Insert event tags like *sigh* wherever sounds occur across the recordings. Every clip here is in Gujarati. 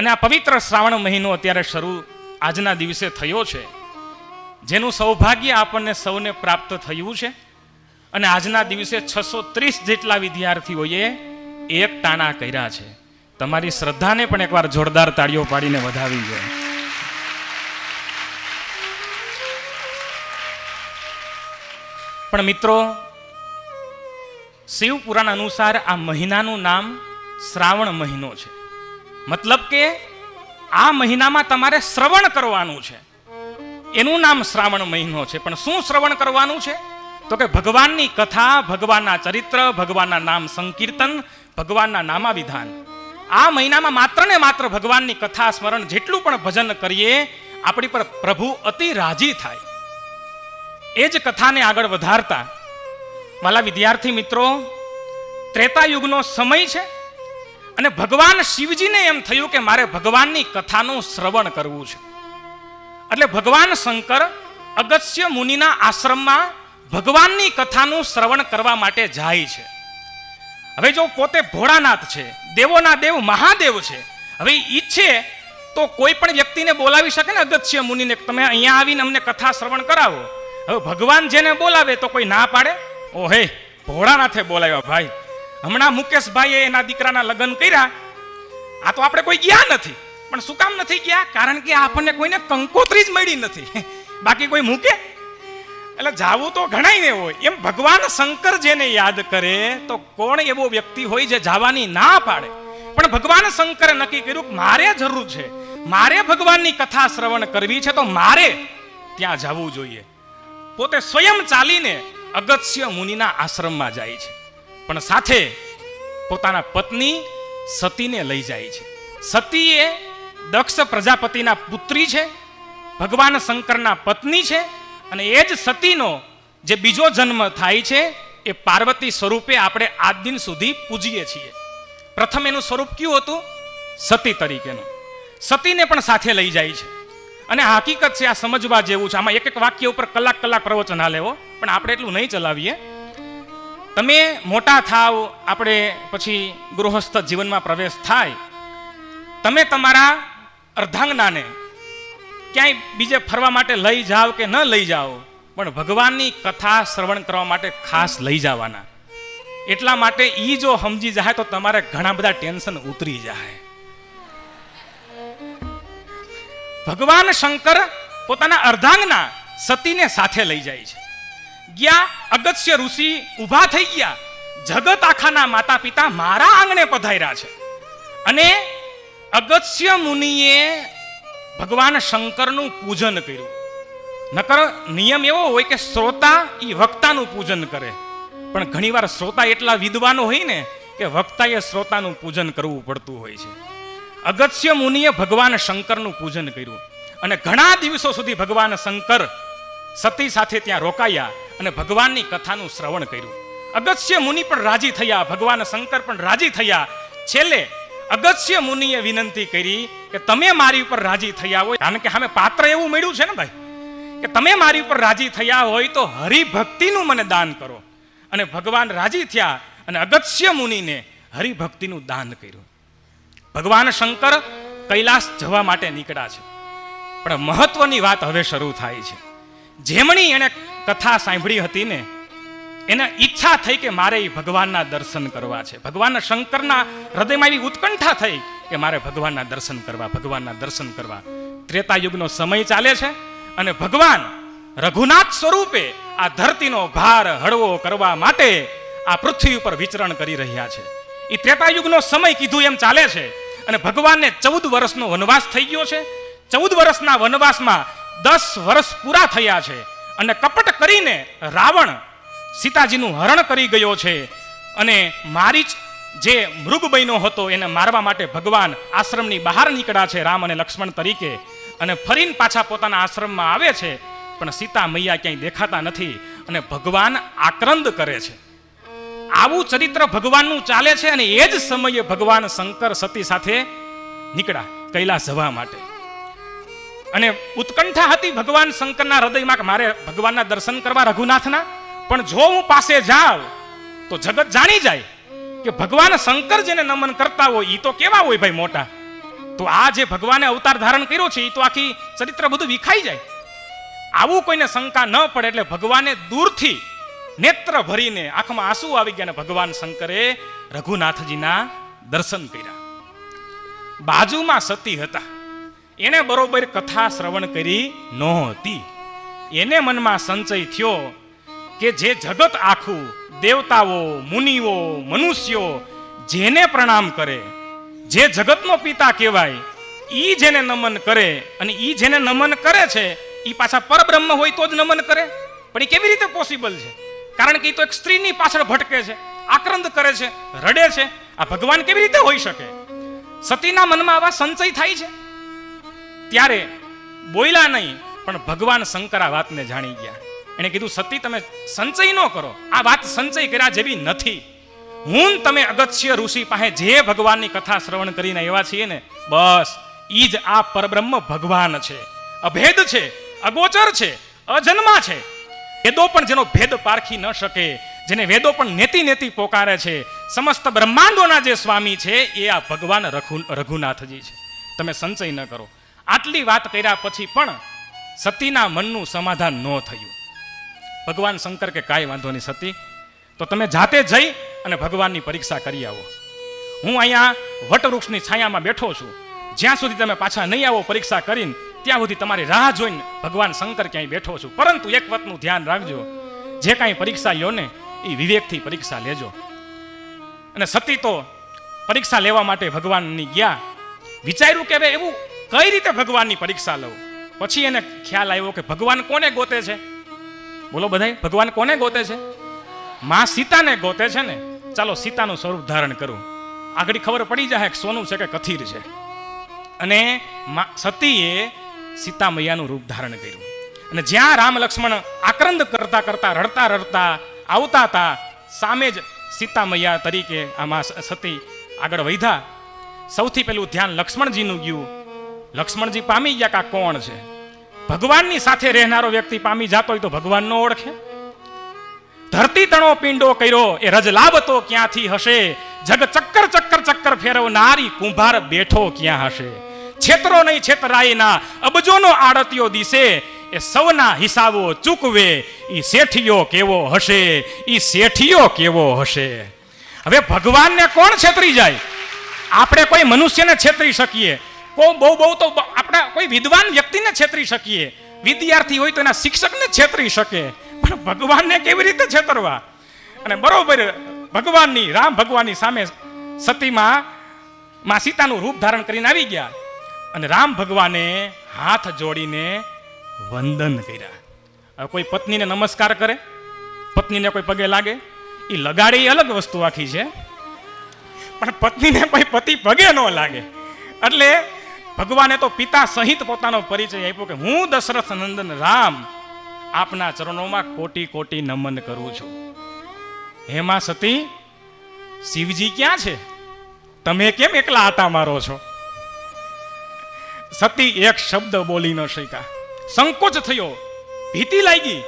અને આ પવિત્ર શ્રાવણ મહિનો અત્યારે શરૂ આજના દિવસે થયો છે. જેનું સૌભાગ્ય આપણને સૌને પ્રાપ્ત થયું છે. અને આજના દિવસે છસો ત્રીસ જેટલા વિદ્યાર્થીઓએ એક ટાણા કર્યા છે. તમારી શ્રદ્ધાને પણ એકવાર જોરદાર તાળીઓ પાડીને વધાવી જોઈએ પણ મિત્રો શિવ પુરાણ અનુસાર આ મહિનાનું નામ શ્રાવણ મહિનો છે. મતલબ કે આ મહિનામાં તમારે શ્રવણ કરવાનું છે. એનું નામ શ્રાવણ મહિનો છે. પણ શું શ્રવણ કરવાનું છે? તો કે ભગવાનની કથા, ભગવાનના ચરિત્ર, ભગવાનના નામ સંકીર્તન, ભગવાનના નામાવિધાન આ મહિનામાં માત્ર ને માત્ર ભગવાનની કથા સ્મરણ જેટલું પણ ભજન કરીએ, આપણી પર પ્રભુ અતિ રાજી થાય. એ જ કથાને આગળ વધારતા, વાલા વિદ્યાર્થી મિત્રો ત્રેતા યુગનો સમય છે. અને ભગવાન શિવજીને એમ થયું કે મારે ભગવાનની કથાનું શ્રવણ કરવું છે. એટલે ભગવાન શંકર અગસ્ત્ય મુનિના આશ્રમમાં ભગવાનની કથાનું શ્રવણ કરવા માટે જાય છે. હવે જો પોતે ભોળાનાથ છે, દેવોના દેવ મહાદેવ છે, હવે ઈચ્છે તો કોઈ પણ વ્યક્તિને બોલાવી શકે ને અગત્ય મુનિને તમે અહીંયા આવીને અમને કથા શ્રવણ કરાવો. હવે ભગવાન જેને બોલાવે તો કોઈ ના પાડે? ઓહે, ભોળાનાથે બોલાવ્યા ભાઈ. હમણાં મુકેશભાઈએ એના દીકરાના લગ્ન કર્યા. આ તો આપણે કોઈ ગયા નથી. પણ શું કામ નથી ગયા? કારણ કે આપણને કોઈને કંકોત્રી જ મળી નથી. *laughs* બાકી કોઈ મૂકે? એટલે જાવું તો ઘણાય હોય. એમ ભગવાન શંકર જેને યાદ કરે, તો કોણ એવો વ્યક્તિ હોય જે જવાની ના પાડે? પણ ભગવાન શંકરે નક્કી કર્યું મારે જરૂર છે. મારે ભગવાનની કથા શ્રવણ કરવી છે, તો મારે ત્યાં જવું જોઈએ. પોતે સ્વયં ચાલીને અગત્ય મુનિના આશ્રમમાં જાય છે. પણ સાથે પોતાના પત્ની સતીને લઈ જાય છે. સતી એ દક્ષ પ્રજાપતિના પુત્રી છે, ભગવાન શંકરના પત્ની છે અને એ જ સતીનો જે બીજો જન્મ થાય છે, એ પાર્વતી સ્વરૂપે આપણે આજ દિન સુધી પૂજીએ છીએ. પ્રથમ એનું સ્વરૂપ કયું હતું? સતી તરીકેનું. સતીને પણ સાથે લઈ જાય છે. અને હકીકત છે, આ સમજવા જેવું છે. આમાં એક એક વાક્ય ઉપર કલાક કલાક પ્રવચન હાલેવો પણ આપણે એટલું નહીં ચલાવીએ. તમે મોટા થાવ, આપણે પછી ગૃહસ્થ જીવનમાં પ્રવેશ થાય. તમે તમારા અર્ધાંગનાને ક્યાંય બીજે ફરવા માટે લઈ જાઓ કે ન લઈ જાઓ, પણ ભગવાનની કથા શ્રવણ કરવા માટે ખાસ લઈ જવાના. એટલા માટે એ જો સમજી જાય તો તમારે ઘણા બધા ટેન્શન ઉતરી જાય. ભગવાન શંકર પોતાના અર્ધાંગના સતીને સાથે લઈ જાય છે. ગયા, અગત્ય ઋષિ ઊભા થઈ ગયા. જગત આખાના માતા પિતા મારા આંગણે પધાર્યા છે. અને અગત્ય મુનિએ ભગવાન શંકરનું પૂજન કર્યું. નકર નિયમ એવો હોય કે શ્રોતા એ વક્તાનું પૂજન કરે. પણ ઘણીવાર શ્રોતા એટલા વિદ્વાનો હોય ને કે વક્તાએ શ્રોતાનું પૂજન કરવું પડતું હોય છે. અગત્ય મુનિએ ભગવાન શંકરનું પૂજન કર્યું. અને ઘણા દિવસો સુધી ભગવાન શંકર સતી સાથે ત્યાં રોકાયા. અને ભગવાનની કથાનું શ્રવણ કર્યું. અગત્ય મુનિ પણ રાજી થયા, ભગવાન શંકર પણ રાજી થયા. છેલ્લે અગત્ય મુનિએ વિનંતી કરી કે તમે મારી ઉપર રાજી થયા હોય, કારણ કે સામે પાત્ર એવું મળ્યું છે ને ભાઈ? કે તમે મારી ઉપર રાજી થયા હોય તો હરિભક્તિનું મને દાન કરો. અને ભગવાન રાજી થયા અને અગત્ય મુનિને હરિભક્તિનું દાન કર્યું. ભગવાન શંકર કૈલાસ જવા માટે નીકળ્યા છે. પણ મહત્વની વાત હવે શરૂ થાય છે. જેમણી એણે કથા સાંભળી હતી ને, એને ઈચ્છા થઈ કે મારે ભગવાનના દર્શન કરવા છે. ભગવાન શંકરના હૃદયમાં એવી ઉત્કંઠા થઈ કે મારે ભગવાનના દર્શન કરવા, ભગવાનના દર્શન કરવા. ત્રેતા યુગનો સમય ચાલે છે અને ભગવાન રઘુનાથ સ્વરૂપે આ ધરતીનો ભાર હળવો કરવા માટે આ પૃથ્વી ઉપર વિચરણ કરી રહ્યા છે. એ ત્રેતાયુગનો સમય કીધું એમ ચાલે છે અને ભગવાનને ચૌદ વર્ષનો વનવાસ થઈ ગયો છે. ચૌદ વર્ષના વનવાસમાં દસ વર્ષ પૂરા થયા છે. અને કપટ કરીને રાવણ સીતાજીનું હરણ કરી ગયો છે અને મારી જ જે મૃગ બન્યો હતો એને મારવા માટે ભગવાન આશ્રમની બહાર નીકળ્યા છે, રામ અને લક્ષ્મણ તરીકે. અને ફરીને પાછા પોતાના આશ્રમમાં આવે છે, પણ સીતા મૈયા ક્યાંય દેખાતા નથી અને ભગવાન આક્રંદ કરે છે. આવું ચરિત્ર ભગવાનનું ચાલે છે અને એ જ સમયે ભગવાન શંકર સતી સાથે નીકળ્યા, કૈલાસ જવા માટે. અને ઉત્કંઠા હતી ભગવાન શંકરના હૃદયમાં કે મારે ભગવાનના દર્શન કરવા રઘુનાથના. પણ જો હું પાસે જાઉં, તો જગત જાણી જાય કે ભગવાન શંકર જેને નમન કરતા હોય એ તો કેવા હોય ભાઈ મોટા? તો આ જે ભગવાને અવતાર ધારણ કર્યો છે એ તો આખી ચરિત્ર બધું વિખાઈ જાય. આવું કોઈને શંકા ન પડે એટલે ભગવાને દૂરથી નેત્ર ભરીને આંખમાં આંસુ આવી ગયા ભગવાન શંકરે રઘુનાથજીના દર્શન કર્યા. બાજુમાં સતી હતા. એને બરોબર કથા શ્રવણ કરી નહોતી. એને મનમાં સંચય થયો કે જે જગત આખું દેવતાઓ, મુનિઓ, મનુષ્યો જેને પ્રણામ કરે, જે જગતનો પિતા કહેવાય, ઈ જેને નમન કરે અને ઈ જેને નમન કરે છે, ઈ પાછા પરબ્રહ્મ હોય તો જ નમન કરે. પણ એ કેવી રીતે પોસિબલ છે? કારણ કે એ તો એક સ્ત્રીની પાછળ ભટકે છે, આક્રંદ કરે છે, રડે છે. આ ભગવાન કેવી રીતે હોઈ શકે? સતીના મનમાં આવા સંચય થાય છે? ત્યારે બોલ્યા નહીં, પણ ભગવાન શંકર આ વાતને જાણી ગયા. એણે કીધું, સતી, તમે સંચય ન કરો. આ વાત સંચય કર્યા જેવી નથી. હું તમે અગત્ય ઋષિ પાસે જે ભગવાનની કથા શ્રવણ કરીને એવા છીએ ને, બસ, ઈ જ આ પરબ્રહ્મ ભગવાન છે. અભેદ છે, અગોચર છે, અજન્મા છે. વેદો પણ જેનો ભેદ પારખી ન શકે, જેને વેદો પણ નેતિ નેતિ પોકારે છે, સમસ્ત બ્રહ્માંડોના જે સ્વામી છે, એ આ ભગવાન રઘુ, રઘુનાથજી છે. તમે સંચય ન કરો. આટલી વાત કર્યા પછી પણ સતીના મનનું સમાધાન ન થયું. ભગવાન શંકર કે કાંઈ વાંધો નહીં સતી, તો તમે જાતે જઈ અને ભગવાનની પરીક્ષા કરી આવો. હું અહીંયા વટવૃક્ષની છાયામાં બેઠો છું. જ્યાં સુધી તમે પાછા નહીં આવો પરીક્ષા કરીને, ત્યાં સુધી તમારી રાહ જોઈને ભગવાન શંકર ક્યાંય બેઠો છું. પરંતુ એક વાતનું ધ્યાન રાખજો. જે કાંઈ પરીક્ષા લ્યો ને એ વિવેકથી પરીક્ષા લેજો. અને સતી તો પરીક્ષા લેવા માટે ભગવાનની ગયા. વિચાર્યું કે હવે એવું કઈ રીતે ભગવાનની પરીક્ષા લઉં? પછી એને ખ્યાલ આવ્યો કે ભગવાન કોને ગોતે છે? બોલો બધાય, ભગવાન કોને ગોતે છે? માં સીતાને ગોતે છે ને? ચાલો સીતાનું સ્વરૂપ ધારણ કરું. આગળ ખબર પડી જાય કે સોનું છે કે કથીર છે. અને સતીએ સીતા મૈયાનું રૂપ ધારણ કર્યું. અને જ્યાં રામ લક્ષ્મણ આક્રંદ કરતા કરતા, રડતા રડતા આવતા હતા, સામે જ સીતા મૈયા તરીકે આમાં સતી આગળ વધ્યા. સૌથી પહેલું ધ્યાન લક્ષ્મણજીનું ગયું. લક્ષ્મણજી પામી ગયા કા કોણ છે? ભગવાનની સાથે રહેનારો વ્યક્તિ પામી જાતો હોય તો ભગવાન નો ઓળખે? ધરતી તણો પિંડો કર્યો, એ રજ લાવતો ક્યાંથી હશે? જગ ચક્કર ચક્કર ચક્કર ફેરવનારી કુંભાર બેઠો ક્યાં હશે? છેતરો નહીં છેતરાયના, અબજોનો આડતિયો દિશે, એ સૌના હિસાબો ચૂકવે એ શેઠિયો કેવો હશે? એ શેઠિયો કેવો હશે? હવે ભગવાનને કોણ છેતરી જાય? આપણે કોઈ મનુષ્યને છેતરી શકીએ? કોઈ બહુ બહુ તો આપણા કોઈ વિદ્વાન વ્યક્તિને છેતરી શકીએ. વિદ્યાર્થી હોય તો એના શિક્ષકને છેતરી શકે. પણ ભગવાનને કેવી રીતે છેતરવા? અને બરોબર, ભગવાનની, રામ ભગવાનની સામે સતીમાં માં સીતાનું રૂપ ધારણ કરીને આવી ગયા. અને રામ ભગવાને હાથ જોડીને વંદન કર્યા. કોઈ પત્નીને નમસ્કાર કરે? પત્નીને કોઈ પગે લાગે? એ લગાડે એ અલગ વસ્તુ આખી છે. પણ પત્નીને કોઈ પતિ પગે ન લાગે. એટલે ભગવાને તો પિતા સહિત પોતાનો પરિચય આપ્યો કે હું દશરથ નંદન રામ આપના ચરણોમાં કોટી કોટી નમન કરું છું. હેમા સતી, શિવજી ક્યાં છે? તમે કેમ એકલા આટા મારો છો? સતી એક શબ્દ બોલી ન શક્યા. સંકોચ થયો. ભીતિ લાગી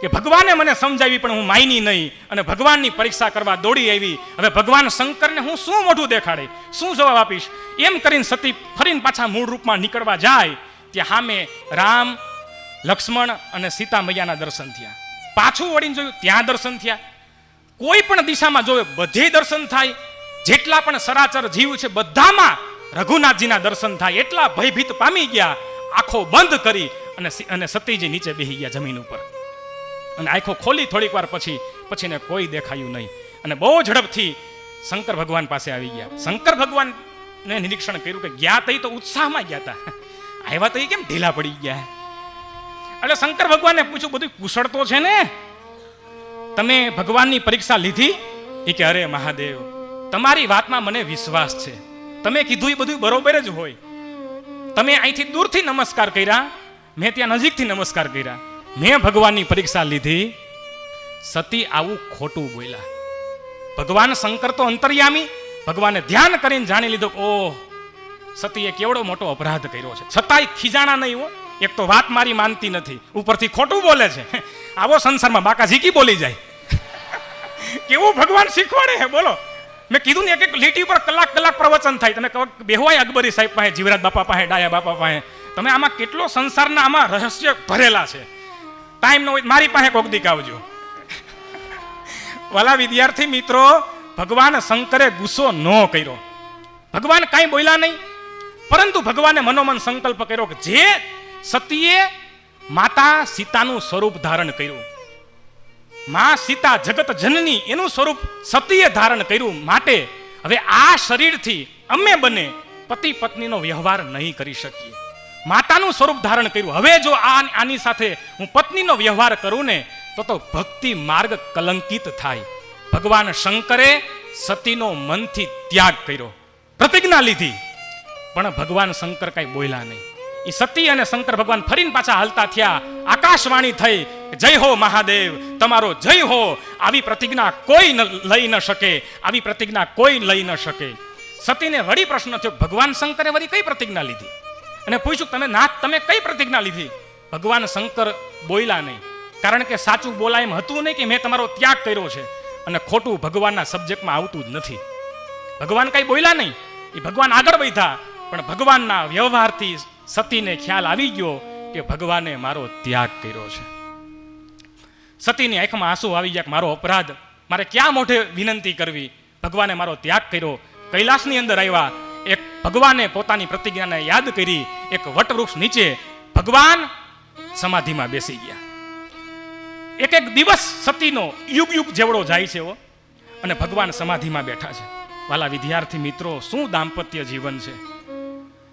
કે ભગવાને મને સમજાવી પણ હું માયની નહીં અને ભગવાનની પરીક્ષા કરવા દોડી આવી. હવે ભગવાન શંકરને હું શું મોઢું દેખાડે? શું જવાબ આપીશ? એમ કરીને સતી ફરીને પાછા મૂળ રૂપમાં નીકળવા જાય, ત્યાં સામે રામ, લક્ષ્મણ અને સીતા મૈયાના દર્શન થયા. પાછું વળીને જોયું, ત્યાં દર્શન થયા. કોઈ પણ દિશામાં જોવે બધે દર્શન થાય. જેટલા પણ સરાચર જીવ છે, બધામાં રઘુનાથજીના દર્શન થાય. એટલા ભયભીત પામી ગયા, આંખો બંધ કરી અને અને સતીજી નીચે બેસી ગયા જમીન ઉપર. અને આંખો ખોલી થોડીક વાર પછી પછી એને કોઈ દેખાયું નહીં. અને બહુ ઝડપથી શંકર ભગવાન પાસે આવી ગયા. શંકર ભગવાનને નિરીક્ષણ કર્યું કે ગયા તઈ તો ઉત્સાહમાં ગયા હતા આવ્યા તો કેમ ઢીલા પડી ગયા? એટલે શંકર ભગવાનને પૂછ્યું બધું કુશળ તો છે ને? તમે ભગવાનની પરીક્ષા લીધી? એ કે, અરે મહાદેવ, તમારી વાતમાં મને વિશ્વાસ છે. તમે કીધું એ બધું બરોબર જ હોય. તમે અહીંથી દૂરથી નમસ્કાર કર્યા, મેં ત્યાં નજીકથી નમસ્કાર કર્યા. મેં ભગવાનની પરીક્ષા લીધી. સતી આવું ખોટું બોલ્યા. ભગવાન શંકર તો અંતર્યામી ભગવાને ધ્યાન કરીને જાણી લીધો ઓહ, સતીએ કેવડો મોટો અપરાધ કર્યો છે. છતાંય ખીજાણા નહીં હો. એક તો વાત મારી માનતી નથી. ઉપરથી ખોટું બોલે છે. *laughs* આવો સંસારમાં બાકા ઝીકી બોલી જાય? *laughs* કેવું ભગવાન શીખવાડે હે બોલો. મેં કીધું ને એક એક લીટી ઉપર કલાક કલાક પ્રવચન થાય. તમે બેહવાય અકબરી સાહેબ પાસે, જીવરાજ બાપા પાસે, ડાયા બાપા પાસે. તમે આમાં કેટલો સંસારના આમાં રહસ્ય ભરેલા છે. ટાઈમ ન હોય મારી પાસે કોક દીક આવજો. *laughs* વાલા વિદ્યાર્થી મિત્રો ભગવાન શંકરે ગુસ્સો ન કર્યો. ભગવાન કાંઈ બોલ્યા નહીં, પરંતુ ભગવાને મનોમન સંકલ્પ કર્યો કે જે સતીએ માતા સીતાનું સ્વરૂપ ધારણ કર્યું. મા સીતા જગત જનની એનું સ્વરૂપ સતીએ ધારણ કર્યું માટે હવે આ શરીરથી અમે બને પતિ પત્નીનો વ્યવહાર નહીં કરી શકીએ. માતાનું સ્વરૂપ ધારણ કર્યું. હવે જો આ આની સાથે હું પત્નીનો વ્યવહાર કરું ને, તો તો ભક્તિ માર્ગ કલંકિત થાય. ભગવાન શંકરે સતીનો મનથી ત્યાગ કર્યો, પ્રતિજ્ઞા લીધી. પણ ભગવાન શંકર કઈ બોલ્યા નહીં. એ સતી અને શંકર ભગવાન ફરીને પાછા હાલતા થયા. આકાશવાણી થઈ, જય હો મહાદેવ, તમારો જય હો. આવી પ્રતિજ્ઞા કોઈ લઈ ન શકે, આવી પ્રતિજ્ઞા કોઈ લઈ ન શકે. સતીને વળી પ્રશ્ન થયો, ભગવાન શંકરે વળી કઈ પ્રતિજ્ઞા લીધી? અને પૂછ્યું, તમે નાથ તમે કઈ પ્રતિજ્ઞા લીધી? ભગવાન શંકર બોલ્યા નહીં. કારણ કે સાચું બોલાય એમ હતું નહીં કે મેં તમારો ત્યાગ કર્યો છે. અને ખોટું ભગવાનના સબ્જેક્ટમાં આવતું જ નથી. ભગવાન કઈ બોલ્યા નહીં. એ ભગવાન આગળ વધ્યા. પણ ભગવાનના વ્યવહારથી સતીને ખ્યાલ આવી ગયો કે ભગવાને મારો ત્યાગ કર્યો છે. સતીની આંખમાં આંસુ આવી ગયા કે મારો અપરાધ. મારે ક્યાં મોઢે વિનંતી કરવી? ભગવાને મારો ત્યાગ કર્યો. કૈલાસની અંદર આવ્યા. એક ભગવાને પોતાની પ્રતિજ્ઞાને યાદ કરી. એક વટવૃક્ષ નીચે ભગવાન સમાધિમાં બેસી ગયા. એક એક દિવસ સતીનો યુગ યુગ જેવડો જાય છે અને ભગવાન સમાધિમાં બેઠા છે. વાલા વિદ્યાર્થી મિત્રો, શું દાંપત્ય જીવન છે?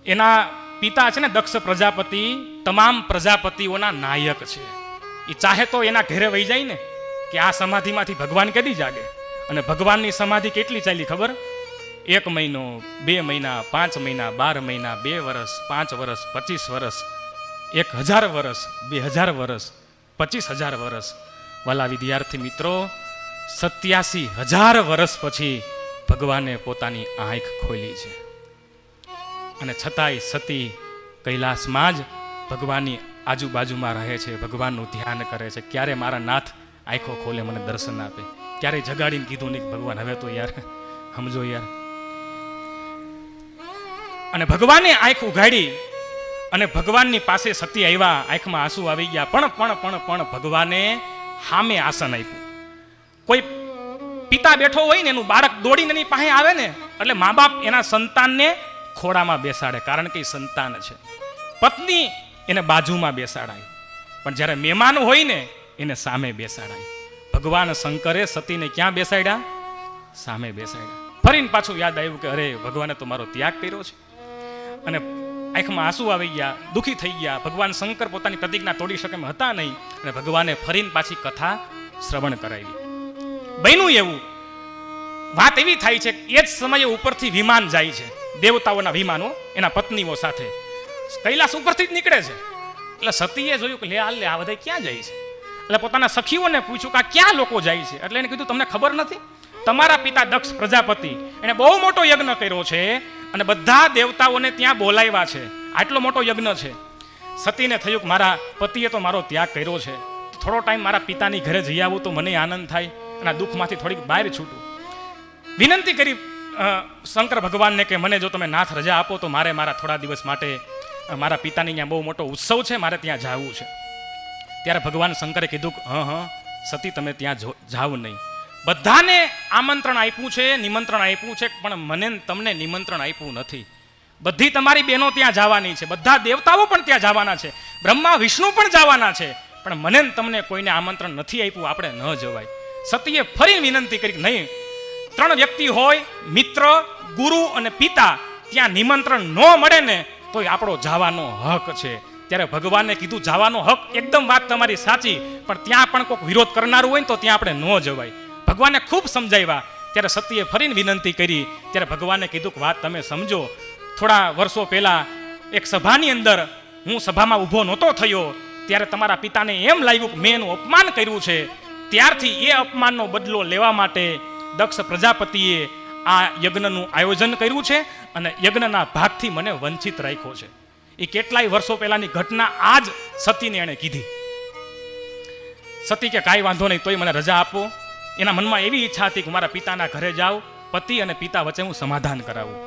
એના પિતા છે ને દક્ષ પ્રજાપતિ, તમામ પ્રજાપતિઓના નાયક છે. એ ચાહે તો એના ઘેરે વહી જાય ને, કે આ સમાધિમાંથી ભગવાન કેદી જાગે? અને ભગવાનની સમાધિ કેટલી ચાલી ખબર? એક મહિનો, બે મહિના, પાંચ મહિના, બાર મહિના, બે વર્ષ પાંચ વર્ષ પચીસ વર્ષ એક હજાર વર્ષ બે હજાર વર્ષ પચીસ હજાર વર્ષ વાલા વિદ્યાર્થી મિત્રો, સત્યાસી હજાર વર્ષ પછી ભગવાને પોતાની આંખ ખોલી છે. અને છતાંય સતી કૈલાસમાં જ ભગવાનની આજુબાજુમાં રહે છે, ભગવાનનું ધ્યાન કરે છે. ક્યારે મારા નાથ આંખો ખોલે મને દર્શન આપે? ક્યારે જગાડીને કીધું નહીં ભગવાન, હવે તો યાર, સમજો યાર. અને ભગવાને આંખ ઉઘાડી અને ભગવાનની પાસે સતી આવ્યા, આંખમાં આંસુ આવી ગયા, પણ પણ પણ પણ ભગવાને સામે આસન આપ્યું. કોઈ પિતા બેઠો હોય ને, એનું બાળક દોડીને એની પાસે આવે ને, એટલે મા બાપ એના સંતાનને ખોડામાં બેસાડે, કારણ કે એ સંતાન છે. પત્ની એને બાજુમાં બેસાડાય. પણ જ્યારે મહેમાન હોય ને, એને સામે બેસાડાય. ભગવાન શંકરે સતીને ક્યાં બેસાડ્યા? સામે બેસાડ્યા. ફરીને પાછું યાદ આવ્યું કે અરે, ભગવાને તો મારો ત્યાગ કર્યો છે. અને આંખમાં આંસુ આવી ગયા, દુઃખી થઈ ગયા. ભગવાન શંકર પોતાની પ્રતિજ્ઞા તોડી શકે એમ હતા નહીં. અને ભગવાને ફરીને પાછી કથા શ્રવણ કરાવી. બન્યું એવું. વાત એવી થાય છે એ જ સમયે ઉપરથી વિમાન જાય છે. દેવતાઓના વિમાનો એના પત્નીઓ સાથે. કૈલાસ ઉપરથી જ નીકળે છે. એટલે સતીએ જોયું કે લે હાલ લે, આ બધા ક્યાં જાય છે? એટલે પોતાના સખીઓને પૂછ્યું કે આ ક્યાં લોકો જાય છે? એટલે એને કીધું, તમને ખબર નથી? તમારા પિતા દક્ષ પ્રજાપતિ. એને બહુ મોટો યજ્ઞ કર્યો છે. અને બધા દેવતાઓને ત્યાં બોલાવ્યા છે. આટલો મોટો યજ્ઞ છે. સતીને થયું કે મારા પતિએ તો મારો ત્યાગ કર્યો છે. થોડો ટાઈમ મારા પિતાની ઘરે જઈ આવું તો મને આનંદ થાય અને આ દુઃખમાંથી થોડીક બહાર છૂટું. વિનંતી કરી શંકર ભગવાનને કે મને જો તમે નાથ રજા આપો તો મારે મારા થોડા દિવસ માટે મારા પિતાની ત્યાં બહુ મોટો ઉત્સવ છે, મારે ત્યાં જવું છે. ત્યારે ભગવાન શંકરે કીધું હં હં, સતી, તમે ત્યાં જો- જાવ નહીં. બધાને આમંત્રણ આપ્યું છે, નિમંત્રણ આપ્યું છે, પણ મને તમને નિમંત્રણ આપ્યું નથી. બધી તમારી બહેનો ત્યાં જવાની છે, બધા દેવતાઓ પણ ત્યાં જવાના છે, બ્રહ્મા, વિષ્ણુ પણ જવાના છે, પણ મને તમને કોઈને આમંત્રણ નથી આપ્યું, આપણે ન જવાય. સતીએ ફરી વિનંતી કરી નહીં, ત્રણ વ્યક્તિ હોય, મિત્ર, ગુરુ અને પિતા, ત્યાં નિમંત્રણ ન મળે ને તો આપણો જવાનો હક છે. ત્યારે ભગવાને કીધું, જવાનો હક એકદમ વાત તમારી સાચી, પણ ત્યાં પણ કોઈક વિરોધ કરનારું હોય ને તો ત્યાં આપણે ન જવાય. ભગવાને ખૂબ સમજાવ્યા. ત્યારે સતીએ ફરીને વિનંતી કરી. ત્યારે ભગવાને કીધું કે વાત તમે સમજો. થોડા વર્ષો પહેલા એક સભાની અંદર હું સભામાં ઊભો નહોતો થયો. ત્યારે તમારા પિતાને એમ લાગ્યું કે મેં એનું અપમાન કર્યું છે. ત્યારથી એ અપમાનનો બદલો લેવા માટે દક્ષ પ્રજાપતિએ આ યજ્ઞનું આયોજન કર્યું છે અને યજ્ઞના ભાગથી મને વંચિત રાખ્યો છે. એ કેટલાય વર્ષો પહેલાની ઘટના આજ સતીને એણે કીધી. સતી કે કાંઈ વાંધો નહીં, તોય મને રજા આપો. એના મનમાં એવી ઈચ્છા હતી કે મારા પિતાના ઘરે જાઉં, પતિ અને પિતા વચ્ચે હું સમાધાન કરાવું.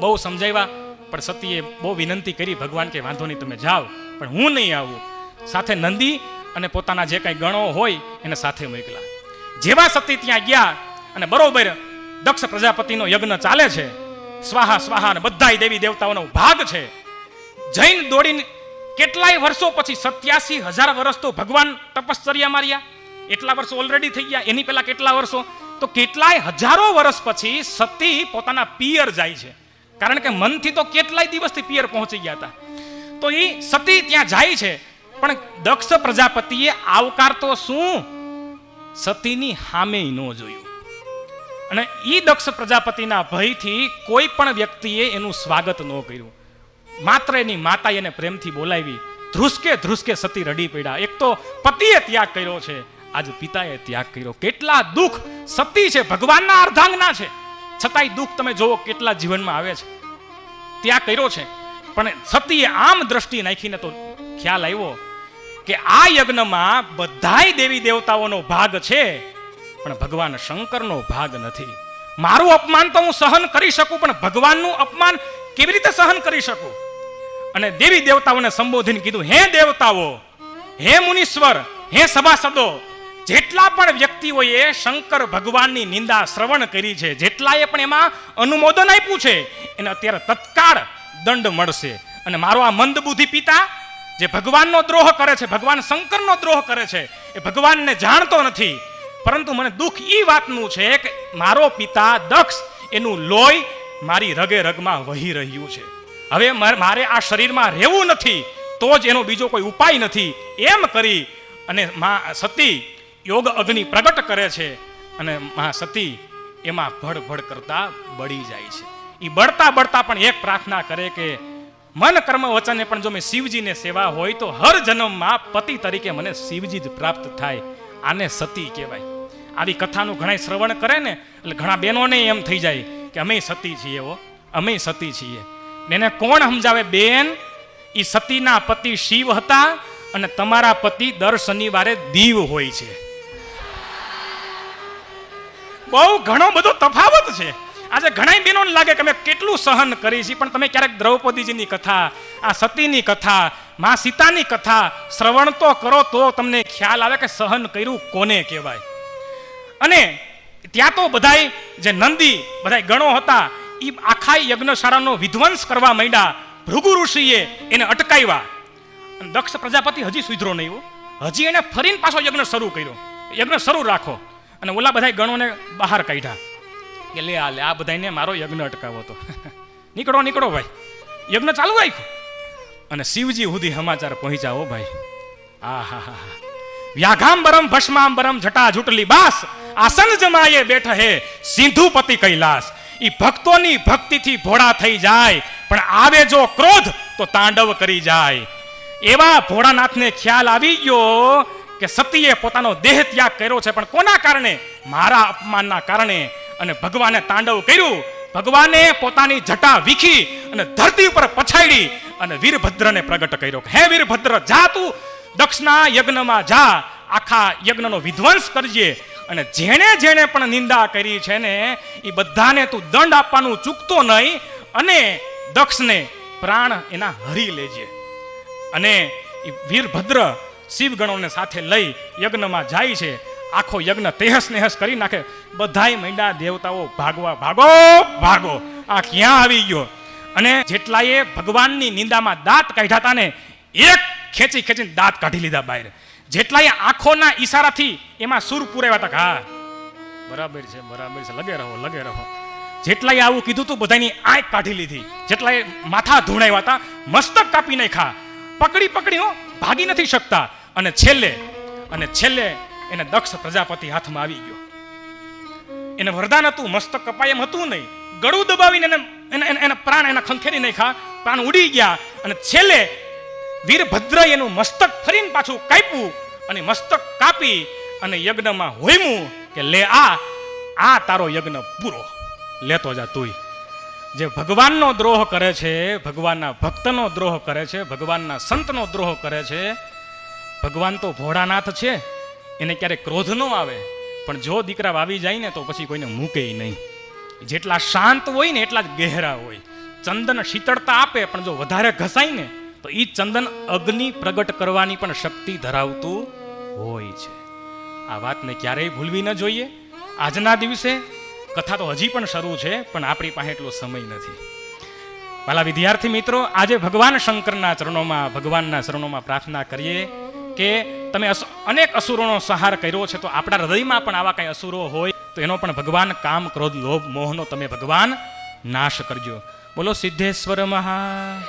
બહુ સમજાવ્યા, પણ સતીએ બહુ વિનંતી કરી, ભગવાન કે વાંધો નહીં, તમે જાઓ. પણ હું નહીં આવું. સાથે નંદી અને પોતાના જે કાંઈ ગણો હોય, એને સાથે મોકલા જેવા સતી ત્યાં ગયા અને બરોબર દક્ષ પ્રજાપતિનો યજ્ઞ ચાલે છે, સ્વાહા સ્વાહા અને બધાય દેવી દેવતાઓનો ભાગ છે. જૈન દોડીને કેટલાય વર્ષો પછી સત્યાસી હજાર વર્ષ તો ભગવાન તપશ્ચર્યા માર્યા. એટલા વર્ષો ઓલરેડી થઈ ગયા, એની પહેલા કેટલા વર્ષો? તો કેટલાય હજારો વર્ષ પછી સતી પોતાના પિયર જાય છે. કારણ કે મનથી તો કેટલાય દિવસથી પિયર પહોંચી ગયા હતા. તો એ સતી ત્યાં જાય છે, પણ દક્ષ પ્રજાપતિએ આવકાર તો શું? સતીની સામે ન જોયું. અને એ દક્ષ પ્રજાપતિના ભયથી કોઈ પણ વ્યક્તિએ એનું સ્વાગત ન કર્યું. માત્ર એની માતાએ એને પ્રેમથી બોલાવી. ધ્રુસકે ધ્રુસકે સતી રડી પડ્યા. એક તો પતિએ ત્યાગ કર્યો છે. આજ પિતાએ ત્યાગ કર્યો. કેટલા દુઃખ સતી છે, ભગવાનના અર્ધાંગના છે. છતાંય દુઃખ તમે જોવો કેટલા જીવનમાં આવે છે. ત્યાગ કર્યો છે, પણ સતીએ આમ દ્રષ્ટિ નાખીને તો ખ્યાલ આવ્યો કે આ યજ્ઞમાં બધાય દેવી દેવતાઓનો ભાગ છે, પણ ભગવાન શંકરનો ભાગ નથી. મારું અપમાન તો હું સહન કરી શકું, પણ ભગવાનનું અપમાન કેવી રીતે સહન કરી શકું? અને દેવી દેવતાઓને સંબોધીને કીધું, હે દેવતાઓ, હે મુનીશ્વર, હે સભાસદો જેટલા પણ વ્યક્તિઓએ શંકર ભગવાનની નિંદા શ્રવણ કરી છે, જેટલાએ પણ એમાં અનુમોદન આપ્યું છે, એને અત્યારે તત્કાળ દંડ મળશે. અને મારો આ મંદબુદ્ધિ પિતા, જે ભગવાનનો દ્રોહ કરે છે, ભગવાન શંકરનો દ્રોહ કરે છે, એ ભગવાનને જાણતો નથી. પરંતુ મને દુઃખ એ વાતનું છે કે મારો પિતા દક્ષ એનું લોહી મારી રગે રગમાં વહી રહ્યું છે. હવે માર- આ શરીરમાં રહેવું નથી, તો જ એનો બીજો કોઈ ઉપાય નથી. એમ કરી અને મા સતી યોગ અગ્નિ પ્રગટ કરે છે અને મા સતી એમાં ભડભડ કરતા બળી જાય છે. એ બળતા બળતા પણ એક પ્રાર્થના કરે કે મન કર્મ વચને પણ જો મેં શિવજીને સેવા હોય તો હર જન્મમાં પતિ તરીકે મને શિવજી જ પ્રાપ્ત થાય. આને સતી કહેવાય. આવી કથાનું ઘણા શ્રવણ કરે ને, એટલે ઘણા બહેનોને એમ થઈ જાય કે અમે સતી છીએ એવો અમે સતી છીએ. એને કોણ સમજાવે? બેન એ સતીના પતિ શિવ હતા અને તમારા પતિ દર શનિવારે દીવ હોય છે. બહુ ઘણો બધો તફાવત છે. આજે ઘણા બહેનોને લાગે કે અમે કેટલું સહન કરી છીએ પણ તમે ક્યારેક દ્રૌપદીજીની કથા, આ સતીની કથા, મા સીતાની કથા શ્રવણ તો કરો તો તમને ખ્યાલ આવે કે સહન કર્યું કોને કહેવાય. અને ત્યાં તો બધાય જે નંદી બધાય ગણો હતા એ આખા યજ્ઞશાળાનો વિધ્વંસ કરવા માંડ્યા, ભૃગુ ઋષિએ એને અટકાવ્યા દક્ષ પ્રજાપતિ હજી સુધરો નહીં હજી એને ફરીને પાછો યજ્ઞ શરૂ કર્યો. યજ્ઞ શરૂ રાખો. અને ઓલા બધા ગણોને બહાર કાઢ્યા. કે લે આ લે, આ બધાને મારો યજ્ઞ અટકાવો તો. *laughs* નીકળો નીકળો ભાઈ. યજ્ઞ ચાલુ રાખ્યો. અને શિવજી સુધી સમાચાર પહોંચ્યા હો ભાઈ. આ હા હા વ્યાઘાંબરમ, ભસ્માંબરમ જટા જુટલી બાસ. આસન જમાયે બેઠ હે સિંધુપતિ કૈલાસ. ઈ ભક્તોની ભક્તિથી ભોળા થઈ જાય. પણ આવે જો ક્રોધ, તો તાંડવ કરી જાય. એવા ભોળાનાથને ખ્યાલ આવી ગયો કે સતીએ પોતાનો દેહ ત્યાગ કર્યો છે. પણ કોના કારણે? મારા અપમાનના કારણે. અને ભગવાને તાંડવ કર્યું. ભગવાને પોતાની જટા વીખી અને ધરતી ઉપર પછાડી અને વીરભદ્રને પ્રગટ કર્યો. હે વીરભદ્ર, જા તું. દક્ષના યજ્ઞમાં જા. આખા યજ્ઞનો વિધ્વંસ કરજે. અને જેણે જેણે પણ નિંદા કરી છે ને એ બધાને તું દંડ આપવાનું ચૂકતો નહીં. અને દક્ષને પ્રાણ એના હરી લેજે. અને વીરભદ્ર શિવગણોને સાથે લઈ યજ્ઞમાં જાય છે. આખો યજ્ઞ તેહસ નેહસ કરી નાખે. બધાય મૈડા દેવતાઓ ભાગવા ભાગો ભાગો. આ ક્યાં આવી ગયો? અને જેટલાએ ભગવાનની નિંદામાં દાંત કાઢ્યા હતા ને, એક ખેંચી ખેંચીને દાંત કાઢી લીધા બહાર જેટલાએ આંખોના ઈશારાથી એમાં સુર પૂરાવ્યા હતા હા, બરાબર છે બરાબર છે, લગે રહો લગે રહો. જેટલાએ આવું કીધું તું બધાની આંખ કાઢી લીધી. જેટલાએ માથા ધૂણાવ્યા હતા મસ્તક કાપી નાખ્યા. પકડી પકડી, હો. ભાગી નથી શકતા. અને છેલ્લે અને છેલ્લે એને દક્ષ પ્રજાપતિ હાથમાં આવી ગયો. એને વરદાન હતું, મસ્તક કપાય હતું નહીં. ગળું દબાવીને એને- એના પ્રાણ એના ખંખેરી નાખ્યા, પ્રાણ ઉડી ગયા. અને છેલ્લે વીરભદ્ર એનું મસ્તક ફરીને પાછું કાપ્યું અને મસ્તક કાપી અને યજ્ઞમાં હોયમું કે લે આ આ તારો યજ્ઞ પૂરો. લેતો જા તુંય. જે ભગવાનનો દ્રોહ કરે છે, ભગવાનના ભક્તનો દ્રોહ કરે છે, ભગવાનના સંતનો દ્રોહ કરે છે, ભગવાન તો ભોળાનાથ છે, એને ક્યારેક ક્રોધ ન આવે, પણ જો દીકરા વાવી જાય ને તો પછી કોઈને મૂકે નહીં. જેટલા શાંત હોય ને એટલા જ ગહેરા હોય. ચંદન શીતળતા આપે, પણ જો વધારે ઘસાય ને, તો એ ચંદન અગ્નિ પ્રગટ કરવાની પણ શક્તિ ધરાવતું હોય છે. આ વાતને ક્યારેય ભૂલવી ન જોઈએ. આજના દિવસે કથા તો હજી પણ શરૂ છે, પણ આપણી પાસે એટલો સમય નથી. પાલા વિદ્યાર્થી મિત્રો, આજે ભગવાન શંકરના ચરણોમાં, ભગવાનના ચરણોમાં પ્રાર્થના કરીએ કે તમે અનેક અસુરોનો સહાર કર્યો છે, તો આપણા હૃદયમાં પણ આવા કંઈ અસુરો હોય, તો એનો પણ ભગવાન કામ, ક્રોધ, લોભ, મોહનો તમે ભગવાન નાશ કરજો. બોલો સિદ્ધેશ્વર મહા